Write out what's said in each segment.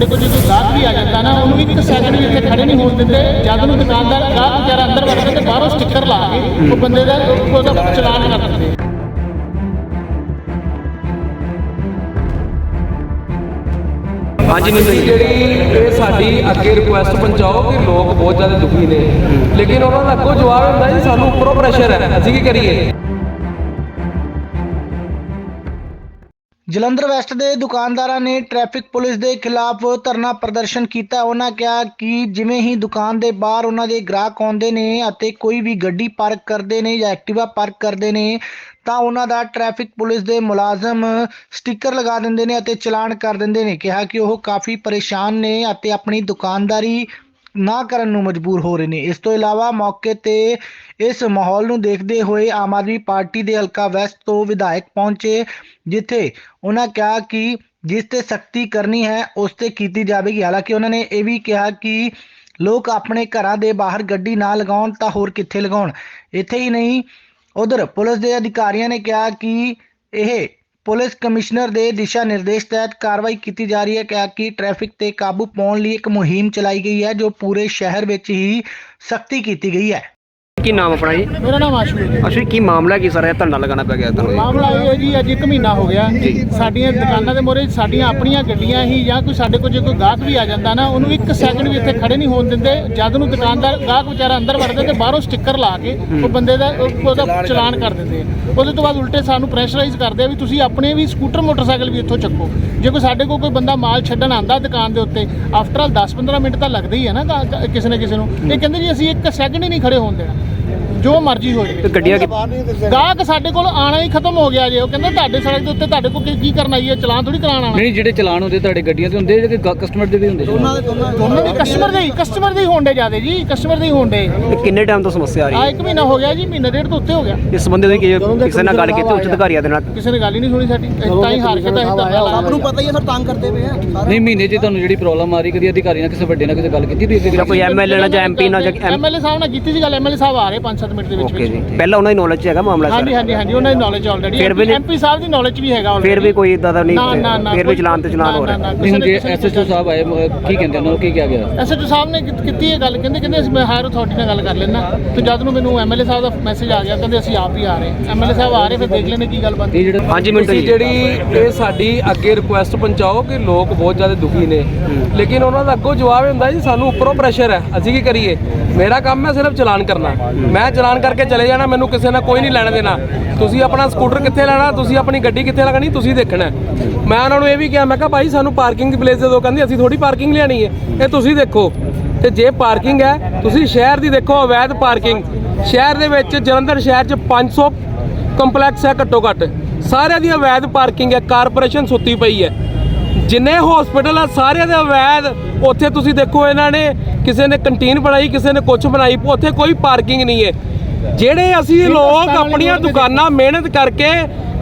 ਸਾਡੇ ਕੋਲ ਜਦੋਂ ਗਾਹਕ ਵੀ ਆ ਜਾਂਦਾ ਨਾ, ਉਹਨੂੰ ਇੱਕ ਸੈਕਿੰਡ ਵੀ ਇੱਥੇ ਖੜੇ ਨਹੀਂ ਹੋਣ ਦਿੰਦੇ। ਜਦ ਨੂੰ ਦੁਕਾਨਦਾਰ, ਗਾਹਕ ਵਿਚਾਰਾ ਅੰਦਰ ਵੜਦਾ ਤੇ ਬਾਹਰੋਂ ਸਟicker ਲਾ ਕੇ ਉਹ ਬੰਦੇ ਦਾ ਉਹਦਾ ਚਲਾਨ ਕਰ ਦਿੰਦੇ। ਹਾਂਜੀ ਨਹੀਂ ਜਿਹੜੀ ਇਹ ਸਾਡੀ ਅੱਗੇ ਰਿਕੁਐਸਟ ਪਹੁੰਚਾਓ ਕਿ ਲੋਕ ਬਹੁਤ ਜ਼ਿਆਦਾ ਦੁਖੀ ਨੇ। ਲੇਕਿਨ ਉਹਨਾਂ ਦਾ ਅੱਗੋਂ ਜਵਾਬ ਹੁੰਦਾ ਜੀ, ਸਾਨੂੰ ਉੱਪਰੋਂ ਪ੍ਰੈਸ਼ਰ ਹੈ। ਅਸੀਂ ਕੀ ਕਰੀਏ? ਜਲੰਧਰ ਵੈਸਟ ਦੇ ਦੁਕਾਨਦਾਰਾਂ ਨੇ ਟ੍ਰੈਫਿਕ ਪੁਲਿਸ ਦੇ ਖਿਲਾਫ ਧਰਨਾ ਪ੍ਰਦਰਸ਼ਨ ਕੀਤਾ। ਉਹਨਾਂ ਕਿਹਾ ਕਿ ਜਿਵੇਂ ਹੀ ਦੁਕਾਨ ਦੇ ਬਾਹਰ ਉਹਨਾਂ ਦੇ ਗ੍ਰਾਹਕ ਆਉਂਦੇ ਨੇ ਅਤੇ ਕੋਈ ਵੀ ਗੱਡੀ ਪਾਰਕ ਕਰਦੇ ਨੇ ਜਾਂ ਐਕਟਿਵਾ ਪਾਰਕ ਕਰਦੇ ਨੇ, ਤਾਂ ਉਹਨਾਂ ਦਾ ਟ੍ਰੈਫਿਕ ਪੁਲਿਸ ਦੇ ਮੁਲਾਜ਼ਮ ਸਟicker ਲਗਾ ਦਿੰਦੇ ਨੇ ਅਤੇ ਚਲਾਨ ਕਰ ਦਿੰਦੇ ਨੇ। ਕਿਹਾ ਕਿ ਉਹ ਕਾਫੀ ਪਰੇਸ਼ਾਨ ਨੇ ਅਤੇ ਆਪਣੀ ਦੁਕਾਨਦਾਰੀ ਨਾ ਕਰਨ ਨੂੰ ਮਜਬੂਰ ਹੋ ਰਹੇ ਨੇ। ਇਸ ਤੋਂ ਇਲਾਵਾ ਮੌਕੇ ਤੇ ਇਸ ਮਾਹੌਲ ਨੂੰ ਦੇਖਦੇ ਹੋਏ ਆਮ ਆਦਮੀ ਪਾਰਟੀ ਦੇ ਹਲਕਾ ਵੈਸਟ ਤੋਂ ਵਿਧਾਇਕ ਪਹੁੰਚੇ, ਜਿੱਥੇ ਉਹਨਾਂ ਕਿਹਾ ਕਿ ਜਿਸ ਤੇ ਸਖਤੀ ਕਰਨੀ ਹੈ, ਉਸ ਤੇ ਕੀਤੀ ਜਾਵੇਗੀ। ਹਾਲਾਂਕਿ ਉਹਨਾਂ ਨੇ ਇਹ ਵੀ ਕਿਹਾ ਕਿ ਲੋਕ ਆਪਣੇ ਘਰਾਂ ਦੇ ਬਾਹਰ ਗੱਡੀ ਨਾ ਲਗਾਉਣ ਤਾਂ ਹੋਰ ਕਿੱਥੇ ਲਗਾਉਣ। ਇੱਥੇ ਹੀ ਨਹੀਂ, ਉਧਰ ਪੁਲਿਸ ਦੇ ਅਧਿਕਾਰੀਆਂ ਨੇ ਕਿਹਾ ਕਿ ਇਹ ਪੁਲਿਸ ਕਮਿਸ਼ਨਰ ਦੇ ਦਿਸ਼ਾ ਨਿਰਦੇਸ਼ ਤਹਿਤ ਕਾਰਵਾਈ ਕੀਤੀ ਜਾ ਰਹੀ ਹੈ। ਕਿਹਾ ਕਿ ਟ੍ਰੈਫਿਕ ਤੇ ਕਾਬੂ ਪਾਉਣ ਲਈ ਇੱਕ ਮੁਹਿੰਮ ਚਲਾਈ ਗਈ ਹੈ, ਜੋ ਪੂਰੇ ਸ਼ਹਿਰ ਵਿੱਚ ਹੀ ਸਖਤੀ ਕੀਤੀ ਗਈ ਹੈ। ਕੀ ਨਾਮ ਆਪਣਾ ਜੀ? ਮੇਰਾ ਨਾਮ ਆਸ਼ੂ ਹੈ ਜੀ। ਅਸ਼ਵੀ ਕੀ ਮਾਮਲਾ ਕੀ ਸਰ? ਇਹ ਧਰਨਾ ਲਗਾਉਣਾ ਪੈ ਗਿਆ ਤੁਹਾਨੂੰ ਮਾਮਲਾ ਇਹ ਹੈ ਜੀ ਅੱਜ ਇੱਕ ਮਹੀਨਾ ਹੋ ਗਿਆ। ਸਾਡੀਆਂ ਦੁਕਾਨਾਂ ਦੇ ਮੋਰੇ ਸਾਡੀਆਂ ਆਪਣੀਆਂ ਗੱਡੀਆਂ ਹੀ ਜਾਂ ਕੋਈ ਸਾਡੇ ਕੋਲ ਜੇ ਕੋਈ ਗਾਹਕ ਵੀ ਆ ਜਾਂਦਾ ਨਾ ਉਹਨੂੰ ਇੱਕ ਸੈਕਿੰਡ ਵੀ ਇੱਥੇ ਖੜੇ ਨਹੀਂ ਹੋਣ ਦਿੰਦੇ। ਜਦ ਨੂੰ ਦੁਕਾਨਦਾਰ ਗਾਹਕ ਵਿਚਾਰਾ ਅੰਦਰ ਵੜਦਾ ਤੇ ਬਾਹਰੋਂ ਸਟicker ਲਾ ਕੇ ਉਹ ਬੰਦੇ ਦਾ ਉਹ- ਉਹਦਾ ਚਲਾਨ ਕਰ ਦਿੰਦੇ। ਆ। ਉਹਦੇ ਤੋਂ ਬਾਅਦ ਉਲਟੇ ਸਾਨੂੰ ਪ੍ਰੈਸ਼ਰਾਈਜ਼ ਕਰਦੇ ਆ ਵੀ ਤੁਸੀਂ ਆਪਣੇ ਵੀ ਸਕੂਟਰ ਮੋਟਰਸਾਈਕਲ ਵੀ ਇੱਥੋਂ ਚੱਕੋ। ਜੇ ਕੋਈ ਸਾਡੇ ਕੋਲ ਕੋਈ ਬੰਦਾ ਮਾਲ ਛੱਡਣ ਆਂਦਾ ਦੁਕਾਨ ਦੇ ਉੱਤੇ ਆਫਟਰ ਆਲ 10-15 ਮਿੰਟ ਤਾਂ ਲੱਗਦੇ ਹੀ ਆ ਨਾ ਗਾ- ਗਾ- ਕਿਸੇ ਨਾ ਕਿਸੇ ਨੂੰ। ਇਹ ਕਹਿੰਦੇ ਜੀ ਅਸੀਂ ਇੱਕ ਸੈਕਿੰਡ ਹੀ ਨਹੀਂ ਖੜੇ ਹੋਣ ਦੇਣਾ। ਜੋ ਮਰਜ਼ੀ ਹੋ ਜਾਵੇ ਤੇ ਗੱਡੀਆਂ ਕਿ- ਗਾਹਕ ਸਾਡੇ ਕੋਲ ਆਣਾ ਹੀ ਖਤਮ ਹੋ ਗਿਆ ਜੇ ਉਹ ਕਹਿੰਦਾ ਤੁਹਾਡੇ ਸੜਕ ਦੇ ਉੱਤੇ ਤੁਹਾਡੇ ਕੋਲ ਕੀ- ਕੀ ਕਰਨਾ ਹੈ? ਚਲਾਨ ਥੋੜੀ ਕਰਾਉਣ ਆਣਾ ਨਹੀਂ ਜਿਹੜੇ ਚਲਾਨ ਹੁੰਦੇ ਤੁਹਾਡੇ ਗੱਡੀਆਂ ਤੇ ਹੁੰਦੇ ਜਿਹੜੇ ਕਸਟਮਰ ਦੇ ਵੀ ਹੁੰਦੇ ਦੋਨੋਂ ਦੇ ਕਸਟਮਰ ਦੇ ਹੀ ਕਸਟਮਰ ਦੇ ਹੀ ਹੋਣਦੇ ਜਿਆਦੇ ਜੀ ਕਸਟਮਰ ਦੇ ਹੀ ਹੋਣਦੇ ਤੇ ਕਿੰਨੇ ਟਾਈਮ ਤੋਂ ਸਮੱਸਿਆ ਆ ਰਹੀ ਆ ਹੈ ਇੱਕ ਮਹੀਨਾ ਹੋ ਗਿਆ ਜੀ ਮਹੀਨਾ ਡੇਢ ਤੋਂ ਉੱਤੇ ਹੋ ਗਿਆ। ਇਸ ਸੰਬੰਧੀ ਤੁਸੀਂ ਕੀ- ਕਿਸੇ ਨਾਲ ਗੱਲ ਕੀਤੀ ਉੱਚ ਅਧਿਕਾਰੀਆਂ ਦੇ ਨਾਲ? ਕਿਸੇ ਨੇ ਗੱਲ ਹੀ ਨਹੀਂ ਸੁਣੀ ਸਾਡੀ। ਅਸੀਂ ਤਾਂ ਹੀ ਹਾਰ ਕੇ ਤਾਂ ਅਸੀਂ ਧਰਨਾ ਲਾ ਰਹੇ ਨਹੀਂ ਮਹੀਨੇ 'ਚ ਤੁਹਾਨੂੰ ਜਿਹੜੀ ਪ੍ਰੋਬਲਮ ਆ ਰਹੀ ਕਦੀ ਅਧਿਕਾਰੀ ਨਾਲ ਕਿਸੇ ਵੱਡੇ ਨਾਲ ਕਿਸੇ ਗੱਲ ਕੀਤੀ ਤੁਸੀਂ ਜਾਂ ਕੋਈ ਐਮਐਲਏ ਨਾਲ ਜਾਂ ਐਮਪੀ ਨਾਲ ਜਾਂ ਐਮਐਲਏ ਸਾਹਿਬ ਨਾਲ ਕੀਤੀ ਸੀ ਗੱਲ ਐਮਐਲਏ ਸਾਹਿਬ ਆ ਰਹੇ 5-7 ਮਿੰਟ ਦੇ ਵਿੱਚ ਓਕੇ ਜੀ। ਵਿੱਚ ਪਹਿਲਾਂ ਉਹਨਾਂ ਦੀ ਨੌਲੇਜ 'ਚ ਹੈਗਾ ਮਾਮਲਾ ਹਾਂਜੀ ਸਰ। ਹਾਂਜੀ ਹਾਂਜੀ ਉਹਨਾਂ ਦੀ ਨੌਲੇਜ ਆਲਰੇਡੀ ਫਿਰ ਵੀ ਨਹੀਂ- ਐਮਪੀ ਸਾਹਿਬ ਦੀ ਨੌਲੇਜ ਵੀ ਹੈਗਾ ਫਿਰ ਵੀ ਕੋਈ ਇਦਾਂ ਦਾ ਨਾ ਨਾ ਨਾ ਨਹੀਂ ਫਿਰ ਵੀ ਕੋਈ- ਚਲਾਨ ਤੇ ਚਲਾਨ ਹੋ ਨਾ, ਰਿਹਾ। ਨਾ, ਨਹੀਂ ਹੁਣ ਜੇ ਕਿਸੇ ਨੇ- ਐਸਐਚਓ ਸਾਹਿਬ ਆਏ ਮ- ਕੀ ਕਹਿੰਦੇ ਉਹਨਾਂ ਨੂੰ ਕੀ ਕਿਹਾ ਗਿਆ? ਐਸਐਚਓ ਸਾਹਿਬ ਨੇ ਕੀ- ਕੀਤੀ ਇਹ ਗੱਲ ਕਹਿੰਦੇ ਕਹਿੰਦੇ ਅਸੀਂ ਮੈਂ ਹਾਇਰ ਅਥਾਰਟੀ ਨਾਲ ਗੱਲ ਕਰ ਲੈਣਾ ਤੇ ਜਦ ਨੂੰ ਮੈਨੂੰ ਐਮਐਲਏ ਸਾਹਿਬ ਦਾ ਮੈਸੇਜ ਆ ਗਿਆ ਕਹਿੰਦੇ ਅਸੀਂ ਆਪ ਹੀ ਆ ਰਹੇ ਐਮਐਲਏ ਸਾਹਿਬ ਆ ਰਹੇ ਫਿਰ ਦੇਖ ਲੈਣੇ ਕੀ ਗੱਲ ਬਣਦੀ ਇਹ ਜਿਹੜਾ ਹਾਂਜੀ ਮਿੰਟੂ ਤੁਸੀਂ ਜੀ। ਜਿਹੜੀ ਇਹ ਸਾਡੀ ਅੱਗੇ ਰਿਕੁਐਸਟ ਪਹੁੰਚਾਓ ਕਿ ਲੋਕ ਬਹੁਤ ਜ਼ਿਆਦਾ ਦੁਖੀ ਨੇ। ਲੇਕਿਨ ਉਹਨਾਂ ਦਾ ਅੱਗੋਂ ਜਵਾਬ ਹੁੰਦਾ ਜੀ ਸਾਨੂੰ ਉੱਪਰੋਂ ਪ੍ਰੈਸ਼ਰ ਹੈ। ਅਸੀਂ ਕੀ ਕਰੀਏ? ਮੇਰਾ ਕੰਮ ਹੈ ਸਿਰਫ ਚਲਾਨ ਕਰਨਾ। ਮੈਂ ਚਲਾਨ ਕਰਕੇ ਚਲੇ ਜਾਣਾ, ਮੈਨੂੰ ਕਿਸੇ ਨਾਲ ਕੋਈ ਨਹੀਂ ਲੈਣਾ ਦੇਣਾ। ਤੁਸੀਂ ਆਪਣਾ ਸਕੂਟਰ ਕਿੱਥੇ ਲੈਣਾ, ਤੁਸੀਂ ਆਪਣੀ ਗੱਡੀ ਕਿੱਥੇ ਲਗਾਣੀ ਤੁਸੀਂ ਦੇਖਣਾ। ਮੈਂ ਉਹਨਾਂ ਨੂੰ ਇਹ ਵੀ ਕਿਹਾ, ਮੈਂ ਕਿਹਾ, ਭਾਈ, ਸਾਨੂੰ ਪਾਰਕਿੰਗ ਦੀ ਪਲੇਸ ਦੇ। ਦਿਓ ਕਹਿੰਦੀ, ਅਸੀਂ ਥੋੜੀ ਪਾਰਕਿੰਗ ਲੈਣੀ ਹੈ। ਇਹ ਤੁਸੀਂ ਦੇਖੋ। ਤੇ ਜੇ ਪਾਰਕਿੰਗ ਹੈ, ਤੁਸੀਂ ਸ਼ਹਿਰ ਦੀ ਦੇਖੋ, ਅਵੈਧ ਪਾਰਕਿੰਗ। ਸ਼ਹਿਰ ਦੇ ਵਿੱਚ ਜਲੰਧਰ ਸ਼ਹਿਰ 'ਚ 500 ਕੰਪਲੈਕਸ ਹੈ ਘੱਟੋ ਘੱਟ। ਸਾਰਿਆਂ ਦੀ ਅਵੈਧ ਪਾਰਕਿੰਗ ਹੈ, ਕਾਰਪੋਰੇਸ਼ਨ ਸੁੱਤੀ ਪਈ ਹੈ। ਜਿੰਨੇ ਹਸਪੀਟਲ ਆ, ਸਾਰਿਆਂ ਦੇ ਅਵੈਧ, ਉੱਥੇ ਤੁਸੀਂ ਦੇਖੋ ਇਹਨਾਂ ਨੇ ਕਿਸੇ ਨੇ ਕੰਟੀਨ ਬਣਾਈ ਕਿਸੇ ਨੇ ਕੁਝ ਬਣਾਈ ਉੱਥੇ ਕੋਈ ਪਾਰਕਿੰਗ ਨਹੀਂ ਹੈ। ਜਿਹੜੇ ਅਸੀਂ ਲੋਕ ਆਪਣੀਆਂ ਦੁਕਾਨਾਂ ਮਿਹਨਤ ਕਰਕੇ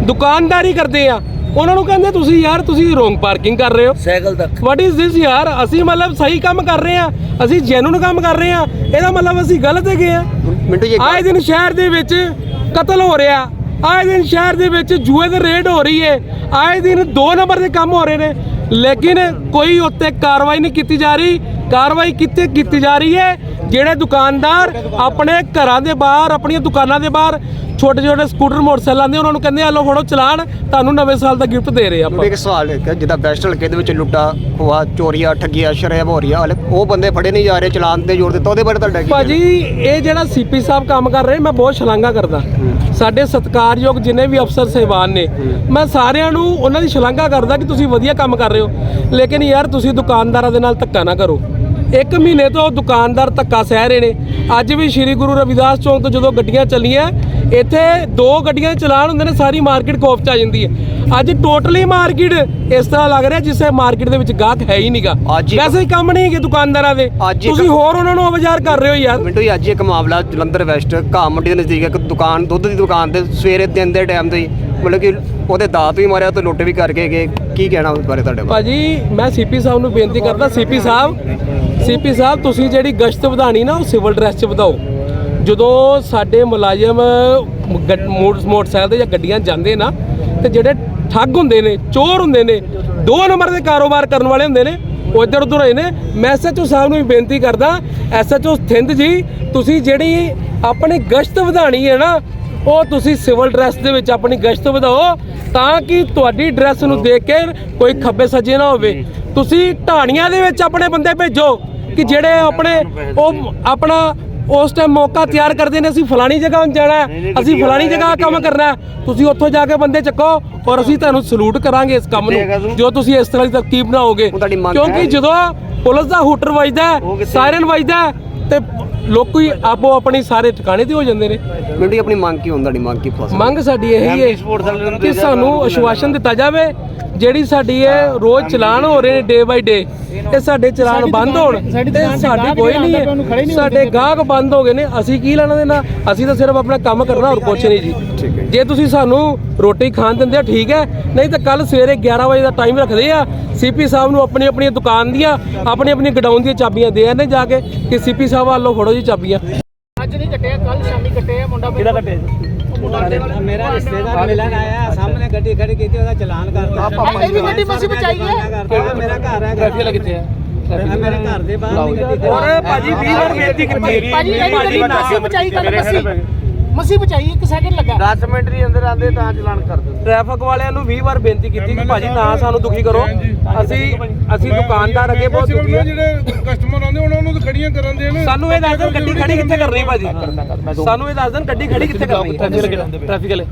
ਦੁਕਾਨਦਾਰੀ ਕਰਦੇ ਆ ਉਹਨਾਂ ਨੂੰ ਕਹਿੰਦੇ ਤੁਸੀਂ ਯਾਰ ਤੁਸੀਂ ਰੋਂਗ ਪਾਰਕਿੰਗ ਕਰ ਰਹੇ ਹੋ। ਸਾਈਕਲ ਤੱਕ। ਵਾਟ ਇਜ਼ ਦਿਸ ਯਾਰ? ਅਸੀਂ ਮਤਲਬ ਸਹੀ ਕੰਮ ਕਰ ਰਹੇ ਆ ਅਸੀਂ ਜੈਨੂਨ ਕੰਮ ਕਰ ਰਹੇ ਆ ਇਹਦਾ ਮਤਲਬ ਅਸੀਂ ਗਲਤ ਹੈਗੇ ਆ ਮਿੰਟੂ ਜੀ ਆਏ ਦਿਨ ਸ਼ਹਿਰ ਦੇ ਵਿੱਚ ਕਤਲ ਹੋ ਰਿਹਾ ਆਏ ਦਿਨ ਸ਼ਹਿਰ ਦੇ ਵਿੱਚ ਜੂਏ ਦੇ ਰੇਡ ਹੋ ਰਹੀ ਹੈ ਆਏ ਦਿਨ ਦੋ ਨੰਬਰ ਦੇ ਕੰਮ ਹੋ ਰਹੇ ਨੇ ਲੇਕਿਨ ਕੋਈ ਉੱਤੇ ਕਾਰਵਾਈ ਨਹੀਂ ਕੀਤੀ ਜਾ ਰਹੀ ਕਾਰਵਾਈ ਕਿੱਥੇ ਕੀਤੀ ਜਾ ਰਹੀ ਹੈ? ਜਿਹੜੇ ਦੁਕਾਨਦਾਰ ਆਪਣੇ ਘਰਾਂ ਦੇ ਬਾਹਰ ਆਪਣੀਆਂ ਦੁਕਾਨਾਂ ਦੇ ਬਾਹਰ ਛੋਟੇ ਛੋਟੇ ਸਕੂਟਰ ਮੋਟਰਸਾਈਕਲ ਆਉਂਦੇ ਉਹਨਾਂ ਨੂੰ ਕਹਿੰਦੇ ਆ ਲਓ ਫੜੋ ਚਲਾਨ ਤੁਹਾਨੂੰ ਨਵੇਂ ਸਾਲ ਦਾ ਗਿਫਟ ਦੇ ਰਹੇ ਆਪਾਂ। ਇੱਕ ਸਵਾਲ ਹੈ ਜਿੱਦਾਂ ਬੈਸਟ ਹਲਕੇ ਦੇ ਵਿੱਚ ਲੁੱਟਾ ਹੋਆ ਚੋਰੀਆਂ ਠੱਗੀਆਂ ਸ਼ਰੇਆਮ ਹੋ ਰਹੀਆਂ ਉਹ ਬੰਦੇ ਫੜੇ ਨਹੀਂ ਜਾ ਰਹੇ ਚਲਾਨ ਤੇ ਜ਼ੋਰ ਦਿੱਤਾ ਉਹਦੇ ਬਾਰੇ ਤੁਹਾਡਾ ਕੀ ਭਾਜੀ ਇਹ ਜਿਹੜਾ ਸੀਪੀ ਸਾਹਿਬ ਕੰਮ ਕਰ ਰਹੇ ਮੈਂ ਬਹੁਤ ਸ਼ਲਾਘਾ ਕਰਦਾ। ਸਾਡੇ ਸਤਿਕਾਰਯੋਗ ਜਿਨੇ ਵੀ ਅਫਸਰ ਸਹਿਬਾਨ ਨੇ ਮੈਂ ਸਾਰਿਆਂ ਨੂੰ ਉਹਨਾਂ ਦੀ ਸ਼ਲਾਘਾ ਕਰਦਾ ਕਿ ਤੁਸੀਂ ਵਧੀਆ ਕੰਮ ਕਰ ਰਹੇ ਹੋ। ਲੇਕਿਨ ਯਾਰ ਤੁਸੀਂ ਦੁਕਾਨਦਾਰਾਂ ਦੇ ਨਾਲ ਧੱਕਾ ਨਾ ਕਰੋ। ਇੱਕ ਮਹੀਨੇ ਤੋਂ ਦੁਕਾਨਦਾਰ ਧੱਕਾ ਸਹਿ ਰਹੇ ਨੇ। ਅੱਜ ਵੀ ਸ਼੍ਰੀ ਗੁਰੂ ਰਵਿਦਾਸ ਚੌਂਕ ਤੋਂ ਜਦੋਂ ਗੱਡੀਆਂ ਚੱਲੀਆਂ ਇੱਥੇ ਦੋ ਗੱਡੀਆਂ ਦੇ ਚਲਾਨ ਹੁੰਦੇ ਨੇ ਸਾਰੀ ਮਾਰਕੀਟ ਖੋਫ ਚ ਆ ਜਾਂਦੀ ਹੈ। ਅੱਜ ਟੋਟਲੀ ਮਾਰਕੀਟ ਇਸ ਤਰ੍ਹਾਂ ਲੱਗ ਰਿਹਾ ਜਿਸੇ ਮਾਰਕੀਟ ਦੇ ਵਿੱਚ ਗਾਹਕ ਹੈ ਹੀ ਨਹੀਂਗਾ। ਅੱਜ ਵੈਸੇ ਹੀ ਕੰਮ ਨਹੀਂ ਹੈਗੇ ਦੁਕਾਨਦਾਰਾਂ ਦੇ। ਅੱਜ ਤੁਸੀਂ ਹੋਰ ਉਹਨਾਂ ਨੂੰ ਆਵਾਜ਼ਾਰ ਕਰ ਰਹੇ ਹੋ ਯਾਰ। ਮਿੰਟੂ ਜੀ ਅੱਜ ਇੱਕ ਮਾਮਲਾ ਜਲੰਧਰ ਵੈਸਟ ਘਾਹ ਮੰਡੀ ਦੇ ਨਜ਼ਦੀਕ ਇੱਕ ਦੁਕਾਨ ਦੁੱਧ ਦੀ ਦੁਕਾਨ ਤੇ ਸਵੇਰੇ ਦਿਨ ਦੇ ਟਾਈਮ ਤੇ ਹੀ ਮਤਲਬ ਕਿ ਉਹਦੇ ਦਾਤ ਵੀ ਮਾਰਿਆ ਤੇ ਲੁੱਟ ਵੀ ਕਰਕੇ ਗਏ। ਕੀ ਕਹਿਣਾ ਉਸ ਬਾਰੇ ਤੁਹਾਡੇ ਬਾਰੇ ਭਾਜੀ, ਮੈਂ ਸੀਪੀ ਸਾਹਿਬ ਨੂੰ ਬੇਨਤੀ ਕਰਦਾ, ਸੀਪੀ ਸਾਹਿਬ ਸੀਪੀ ਸਾਹਿਬ, ਤੁਸੀਂ ਜਿਹੜੀ ਗਸ਼ਤ ਵਧਾਣੀ ਨਾ, ਉਹ ਸਿਵਲ ਡਰੈਸ 'ਚ ਵਧਾਓ। ਜਦੋਂ ਸਾਡੇ ਮੁਲਾਜ਼ਮ ਮੋਟਰਸਾਈਕਲ ਤੇ ਜਾਂ ਗੱਡੀਆਂ ਜਾਂਦੇ ਨਾ, ਤੇ ਜਿਹੜੇ ਠੱਗ ਹੁੰਦੇ ਨੇ, ਚੋਰ ਹੁੰਦੇ ਨੇ, ਦੋ ਨੰਬਰ ਦੇ ਕਾਰੋਬਾਰ ਕਰਨ ਵਾਲੇ ਹੁੰਦੇ ਨੇ, ਉਹ ਇੱਧਰ ਉੱਧਰ ਹੋਏ ਨੇ। ਮੈਂ ਐਸਐਚਓ ਸਾਹਿਬ ਨੂੰ ਵੀ ਬੇਨਤੀ ਕਰਦਾ ਐਸਐਚਓ ਥਿੰਦ ਜੀ, ਤੁਸੀਂ ਜਿਹੜੀ ਆਪਣੀ ਗਸ਼ਤ ਵਧਾਣੀ ਹੈ ਨਾ ਉਹ ਤੁਸੀਂ ਸਿਵਲ ਡਰੈਸ ਦੇ ਵਿੱਚ ਆਪਣੀ ਗਸ਼ਤ ਵਧਾਓ ਤਾਂ ਕਿ ਤੁਹਾਡੀ ਡਰੈਸ ਨੂੰ ਦੇਖ ਕੇ ਕੋਈ ਖੱਬੇ ਸੱਜੇ ਨਾ ਹੋਵੇ ਤੁਸੀਂ ਢਾਣੀਆਂ ਦੇ ਵਿੱਚ ਆਪਣੇ ਬੰਦੇ ਭੇਜੋ ਕਿ ਜਿਹੜੇ ਆਪਣੇ ਉਹ ਆਪਣਾ ਉਸ ਟਾਈਮ ਮੌਕਾ ਤਿਆਰ ਕਰਦੇ ਨੇ ਅਸੀਂ ਫਲਾਣੀ ਜਗ੍ਹਾ ਜਾਣਾ ਅਸੀਂ ਫਲਾਣੀ ਜਗ੍ਹਾ ਕੰਮ ਕਰਨਾ। ਤੁਸੀਂ ਉੱਥੋਂ ਜਾ ਕੇ ਬੰਦੇ ਚੱਕੋ ਔਰ ਅਸੀਂ ਤੁਹਾਨੂੰ ਸਲੂਟ ਕਰਾਂਗੇ ਇਸ ਕੰਮ ਨੂੰ ਜੋ ਤੁਸੀਂ ਇਸ ਤਰ੍ਹਾਂ ਦੀ ਤਰਕੀਬ ਬਣਾਓਗੇ ਕਿਉਂਕਿ। ਜਦੋਂ ਪੁਲਿਸ ਦਾ ਹੂਟਰ ਵੱਜਦਾ ਸਾਇਰਨ ਵੱਜਦਾ ਤੇ ਲੋਕੀ ਆਪੋ ਆਪਣੀ ਸਾਰੇ ਠਿਕਾਣੇ ਤੇ ਹੋ ਜਾਂਦੇ ਨੇ। ਮਿੰਟੂ ਜੀ ਆਪਣੀ ਮੰਗ ਕੀ ਹੁੰਦਾ ਤੁਹਾਡੀ? ਮੰਗ ਕੀ ਫਸ ਮੰਗ ਸਾਡੀ ਇਹੀ ਹੈ ਕਿ ਸਾਨੂੰ ਆਸ਼ਵਾਸਨ ਦਿੱਤਾ ਜਾਵੇ ਜਿਹੜੀ ਸਾਡੀ ਇਹ ਰੋਜ਼ ਚਲਾਨ ਹੋ ਰਹੇ ਨੇ ਡੇ ਬਾਈ ਡੇ ਇਹ ਸਾਡੇ ਚਲਾਨ ਬੰਦ ਹੋਣ ਸਾਡੀ ਤੇ ਸਾਡੀ ਕੋਈ ਨਹੀਂ ਹੈ ਸਾਡੇ ਗਾਹਕ ਬੰਦ ਹੋ ਗਏ ਨੇ ਅਸੀਂ ਕੀ ਲੈਣਾ ਦੇਣਾ? ਅਸੀਂ ਤਾਂ ਸਿਰਫ ਆਪਣਾ ਕੰਮ ਕਰਨਾ ਹੋਰ ਕੁਛ ਨਹੀਂ ਜੀ। ਜੇ ਤੁਸੀਂ ਸਾਨੂੰ ਰੋਟੀ ਖਾਣ ਦਿੰਦੇ ਆ ਠੀਕ ਹੈ। ਨਹੀਂ ਤਾਂ ਕੱਲ ਸਵੇਰੇ 11 ਵਜੇ ਦਾ ਟਾਈਮ ਰੱਖਦੇ ਆ। ਸੀਪੀ ਸਾਹਿਬ ਨੂੰ ਆਪਣੀ ਆਪਣੀ ਦੁਕਾਨ ਦੀਆਂ ਆਪਣੀ ਆਪਣੀ ਗਡਾਊਨ ਦੀਆਂ ਚਾਬੀਆਂ ਦੇ ਆਨੇ ਜਾ ਕੇ ਕਿ ਸੀਪੀ ਸਾਹਿਬ ਵੱਲੋਂ ਫੜੋ ਜੀ ਚਾਬੀਆਂ। ਅੱਜ ਨਹੀਂ ਕੱਟਿਆ ਕੱਲ ਸ਼ਾਮੀ ਕੱਟਿਆ ਮੁੰਡਾ ਕਿਹਦਾ ਕੱਟਿਆ ਮੇਰਾ ਰਿਸ਼ਤੇਦਾਰ ਮਿਲਣ ਆਇਆ ਸਾਹਮਣੇ ਗੱਡੀ ਖੜੀ ਕੀਤੀ ਉਹਦਾ ਚਲਾਨ ਕਰਤਾ। ਇਹ ਵੀ ਗੱਡੀ ਮਸੀ ਬਚਾਈ ਹੈ? ਮੇਰਾ ਘਰ ਹੈ ਟ੍ਰੈਫਿਕ ਕਿੱਥੇ ਹੈ ਮੇਰੇ ਘਰ ਦੇ ਬਾਹਰ ਨਹੀਂ ਗੱਡੀ ਔਰ ਭਾਜੀ 20 ਵਾਰ ਬੇਨਤੀ ਕੀਤੀ। ਭਾਜੀ ਇਹ ਗੱਡੀ ਮਸੀ ਬਚਾਈ ਕੱਲ ਮਸੀ ਮਸੀ ਬਚਾਈ ਇੱਕ ਸੈਕਿੰਡ ਲੱਗਾ। 10 ਮਿੰਟ ਦੇ ਅੰਦਰ ਆਂਦੇ ਤਾਂ ਚਲਾਨ ਕਰ ਦਿੰਦੇ। ਟ੍ਰੈਫਿਕ ਵਾਲਿਆਂ ਨੂੰ 20 ਵਾਰ ਬੇਨਤੀ ਕੀਤੀ ਕਿ ਭਾਜੀ ਨਾ ਸਾਨੂੰ ਦੁਖੀ ਕਰੋ। ਅਸੀਂ ਅਸੀਂ ਦੁਕਾਨਦਾਰ ਅੱਗੇ ਬਹੁਤ ਦੁਖੀ ਹਾਂ ਜਿਹੜੇ ਕਸਟਮਰ ਆਉਂਦੇ ਉਹਨਾਂ ਨੂੰ ਤਾਂ ਖੜੀਆਂ ਕਰਨ ਦੇ ਨੇ ਸਾਨੂੰ ਇਹ ਦੱਸ ਦੇਣ ਗੱਡੀ ਖੜੀ ਕਿੱਥੇ ਕਰਨੀ ਭਾਜੀ? ਸਾਨੂੰ ਇਹ ਦੱਸ ਦੇਣ ਗੱਡੀ ਖੜੀ ਕਿੱਥੇ ਕਰਨੀ? ਹੈ ਟ੍ਰੈਫਿਕ ਵਾਲੇ।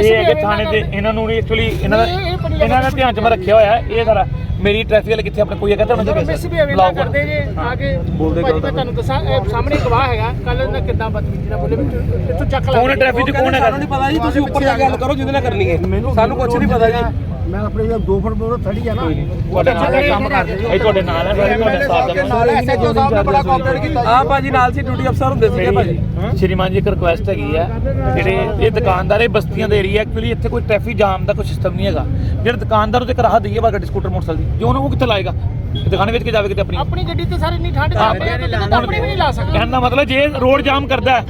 ਇਹ ਹੈਗੇ ਥਾਣੇ ਦੇ ਇਹਨਾਂ ਨੂੰ ਨਹੀਂ ਐਕਚੁਅਲੀ ਇਹਨਾਂ ਦਾ ਇਹਨਾਂ ਦਾ ਧਿਆਨ ਚ ਰੱਖਿਆ ਹੋਇਆ ਹੈ, ਇਹ ਸਾਰਾ ਮੇਰੀ ਟ੍ਰੈਫਿਕ ਵਾਲੇ ਕਿੱਥੇ ਆਪਣੇ ਕੋਈ ਹੈਗਾ ਤਾਂ ਉਹਨਾਂ ਮਿਸ ਵੀ ਅਵੇਲਾ ਕਰਦੇ ਜੇ ਆ ਕੇ ਭਾਜੀ ਮੈਂ ਤੁਹਾਨੂੰ ਦੱਸਾਂ ਇਹ ਸਾਹਮਣੇ ਗਵਾਹ ਹੈਗਾ ਕੱਲ ਇਹਨਾਂ ਕਿੱਦਾਂ ਬਦਤਮੀਜ਼ੀ ਨਾਲ ਬੋਲੇ ਵਿੱਚ ਇੱਥੋਂ ਚੱਕ ਲਾ ਕੌਣ ਹੈ ਟ੍ਰੈਫਿਕ ਚ ਕੌਣ ਹੈਗਾ? ਸਾਨੂੰ ਨਹੀਂ ਪਤਾ ਜੀ ਤੁਸੀਂ ਉੱਪਰ ਜਾ ਕੇ ਗੱਲ ਕਰੋ ਜਿਹਦੇ ਨਾਲ ਕਰਨੀ ਹੈ ਸਾਨੂੰ ਕੁਝ ਨਹੀਂ ਪਤਾ ਜੀ। ਮੈਂ ਆਪਣੇ 2 ਫੁੱਟ ਦੂਰ ਖੜੀ ਆ ਨਾ ਤੁਹਾਡੇ ਨਾਲ ਕੰਮ ਕਰਦੇ ਇਹ ਤੁਹਾਡੇ ਨਾਲ ਹੈ ਤੁਹਾਡੇ ਸਾਥ ਦਾ ਆ ਭਾਜੀ ਨਾਲ ਸੀ ਡਿਊਟੀ ਅਫਸਰ ਹੁੰਦੇ ਸੀਗੇ ਭਾਜੀ। ਸ਼੍ਰੀਮਾਨ ਜੀ ਇੱਕ ਰਿਕੁਐਸਟ ਹੈਗੀ ਆ। ਜਿਹੜੇ ਇਹ ਦੁਕਾਨਦਾਰ ਇਹ ਬਸਤੀਆਂ ਦੇ ਏਰੀਆ ਐਕਚੁਅਲੀ ਇੱਥੇ ਕੋਈ ਟ੍ਰੈਫਿਕ ਜਾਮ ਦਾ ਕੋਈ ਸਿਸਟਮ ਨਹੀਂ ਹੈਗਾ। ਜਿਹੜੇ ਦੁਕਾਨਦਾਰ ਉਹਦੇ ਰਾਹ ਦਈਏ ਵਾ ਗੱਡੀ ਸਕੂਟਰ ਮੋਟਰਸਾਈਕਲ ਦੀ। ਜੇ ਉਹਨੂੰ ਉਹ ਕਿੱਥੇ ਲਾਏਗਾ? ਇਹ ਦੁਕਾਨ ਵਿੱਚ ਕੇ ਜਾਵੇ ਕਿਤੇ ਆਪਣੀ। ਆਪਣੀ ਗੱਡੀ ਤੇ ਸਾਰੇ ਇੰਨੀ ਠੰਡ ਆਪਣੇ ਤਾਂ ਆਪਣੀ ਵੀ ਨਹੀਂ ਲਾ ਸਕਦਾ। ਕਹਿਣ ਦਾ ਮਤਲਬ ਜੇ ਰੋਡ ਜਾਮ ਕਰਦਾ ਹੈ,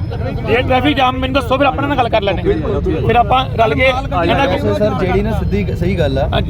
ਜੇ ਟ੍ਰੈਫਿਕ ਜਾਮ ਮੈਨੂੰ ਦੱਸੋ ਫਿਰ ਆਪਣੇ ਨਾਲ ਗੱਲ ਕਰ ਲੈਣੇ ਫਿਰ ਆਪਾਂ ਰਲ ਕੇ ਸਰ ਜਿਹੜੀ ਨਾ ਸਿੱਧੀ ਸਹੀ ਗੱਲ ਆ